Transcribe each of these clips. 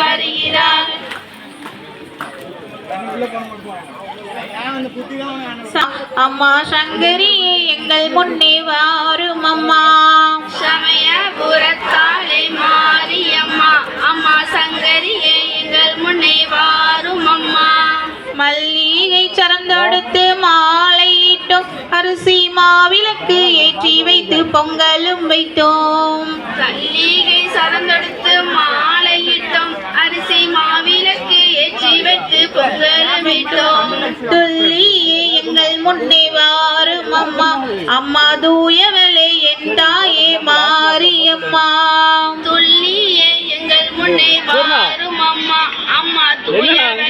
வருகிறார். அம்மா சங்கரியே எங்கள் முன்னே வாரும் அம்மா. சமயபுரத்தாலே மாரியம்மா. அம்மா சங்கரியே எங்கள் முன்னே வாரும் அம்மா. மல்லிகை சரந்தொடுத்து மாலையிட்டோம். அரிசி மாவிளக்கு ஏற்றி வைத்து பொங்கலும் வைத்தோம். கல்லிகை சரந்தெடுத்து மாலையிட்டோம் துல்லியே எங்கள் முன்னே வாரும் அம்மா. அம்மா தூயவளே என் தாயே மாரியம்மா. துள்ளியே எங்கள் முன்னே வாரும் அம்மா. அம்மா தூயவளே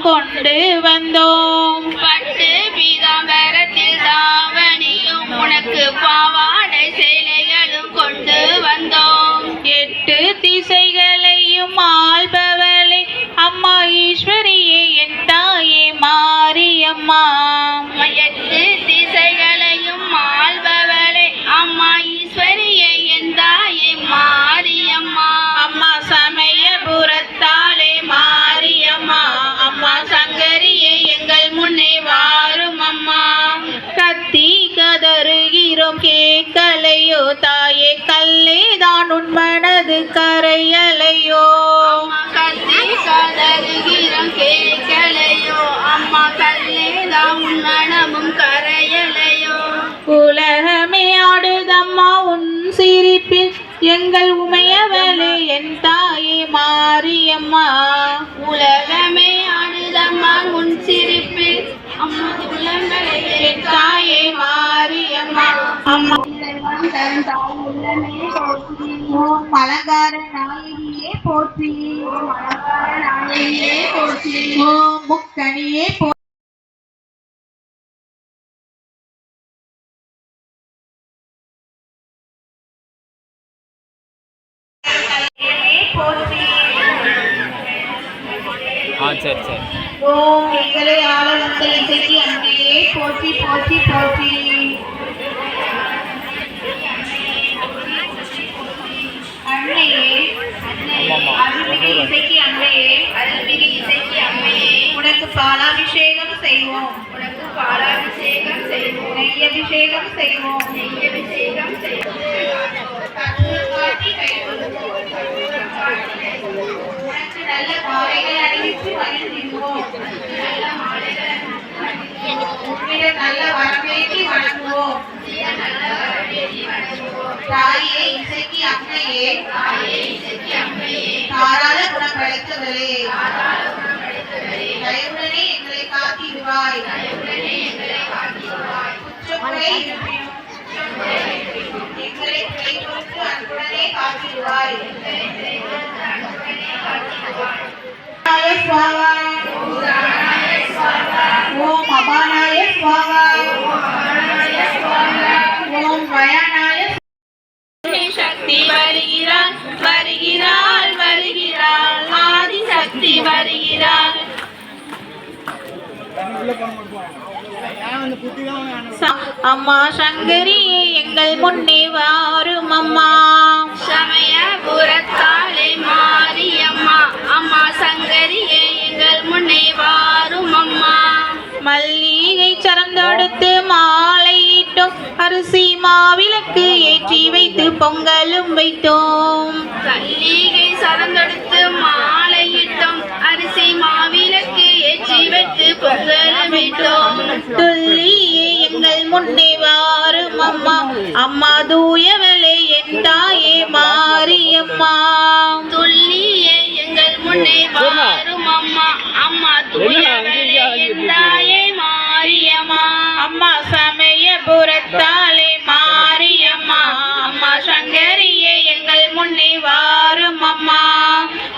கொண்டு வந்தோம். பட்டு பீதாம்பரத்தில் தாவணியும் உனக்கு பாவாடை சேலைகளும் கொண்டு வந்தோம். எட்டு திசைகளையும் ஆள்பவளே அம்மா ஈஸ்வரியே என் தாயே மாரியம்மா. கேட்கலையோ தாயே கல்லே தான் உன் மனது கரையலையோ? கதறுகிறோம் கேட்கலையோ? அம்மா உன் மனமும் கரையலையோ? உலகமே ஆடுதம்மா உன் சிரிப்பில் எங்கள் உமையவளே என் தாயே மாரியம்மா. உலகமே தாயே மாரியம்மா அம்மா தன் தாய் உள்ளமே போற்றி ஓம் அலங்கார நாயகியே போற்றி மலர்கார நாயகியே போற்றி ஓம் முக்கணியே போ போற்றி ஆ சரி சரி ஓம் எங்களை ஆள வந்த இசைக்கு அன்னையே போற்றி போற்றி போற்றி அன்னையே அருள்மிகு இசைக்கு அன்னையே அருள்மிகு இசைக்கு அம்மையே உனக்கு பாலாபிஷேகம் செய்வோம். உனக்கு பாலாபிஷேகம் செய்வோம். நெய் அபிஷேகம் செய்வோம். நெய்யபிஷேகம் செய்வோம். உனக்கு நல்ல மாலைகள் அணிவித்து வணங்குவோம் நல்ல வரவேண்டி வணங்குவோம் தாயே இசைக்கு அம்மையே தாராள குணம் படைத்தவளே தயவுடனே எங்களை காத்திடுவாய் குற்றமுறை இருப்பினும் எங்களை கை கொடுத்து அன்புடனே காத்திடுவாய் அபானாய அம்மா சங்கரியே எங்கள் முன்னே வாரும் அம்மா. சமயபுரத்தாலே மாரியம்மா. அம்மா சங்கரியே எங்கள் முன்னே வாரும் அம்மா. மல்லிகை சரந்தொடுத்து மாலையிட்டோம் அரிசி மாவிளக்கு ஏற்றி வைத்து பொங்கலும் வைத்தோம். கல்லிகை சரந்தெடுத்து மாலையிட்டோம் அரிசி மாவிளக்கு ஏற்றி வைத்து பொங்கலமிட்டோம் துல்லியே எங்கள் முன்னே வாரும் அம்மா. அம்மா தூயவளே என் தாயே மாரியம்மா. துள்ளியே எங்கள் முன்னே வாரும் அம்மா. அம்மா தூயவளே என் தாயே மாரியம்மா. அம்மா சமயபுரத்தாலே மாரியம்மா. அம்மா சங்கரியே எங்கள் முன்னே வாரும் அம்மா.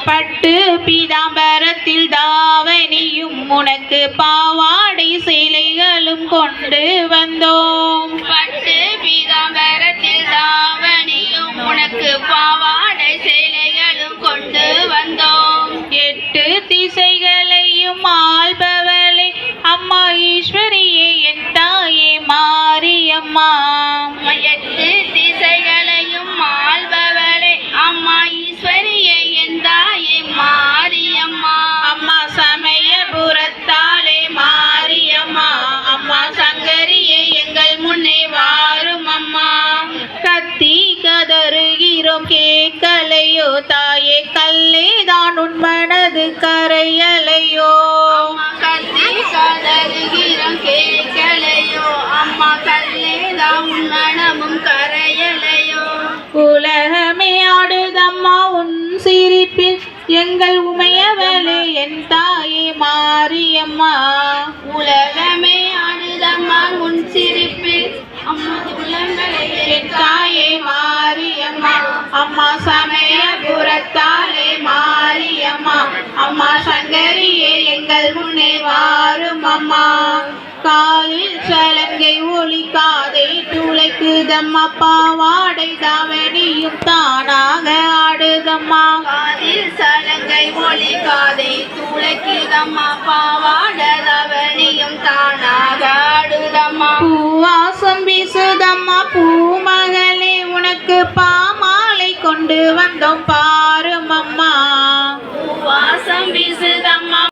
பட்டு பீதாம்பரத்தில் தாவணியும் உனக்கு பாவாடை சேலைகளும் கொண்டு வந்தோம். பட்டு பீதாம்பரத்தில் தாயே கல்லேதான் உன் மனது கரையலையோ? கேட்கலையோ? அம்மா கல்லேதான் உன் மனமும் கரையலையோ? உலகமே ஆடுதம்மா உன் சிரிப்பில் எங்கள் உமையவளே என் தாயே மாரியம்மா. உலகமே ஆடுதம்மா உன் சிரிப்பில் அம்மா என் தாயே மாரியம்மா அம்மா புறத்தாலே மாரியம்மா. அம்மா சங்கரியே எங்கள் முன்னே வாரும் அம்மா காலில் சலங்கை ஒலிக்காதை துளைக்குதம்மா. பாவாடை தாவணியும் தானாக ஆடுதம்மா. காலில் சலங்கை ஒளி காதை துளக்கிதம்மா. பாவாடதவனியும் தானாக ஆடுதம்மா. பூவாசம் வீசுதம்மா. பூமகளே உனக்கு பாமா கொண்டு வந்தோம் பாரும் அம்மா. வாசம் வீசுதம்மா.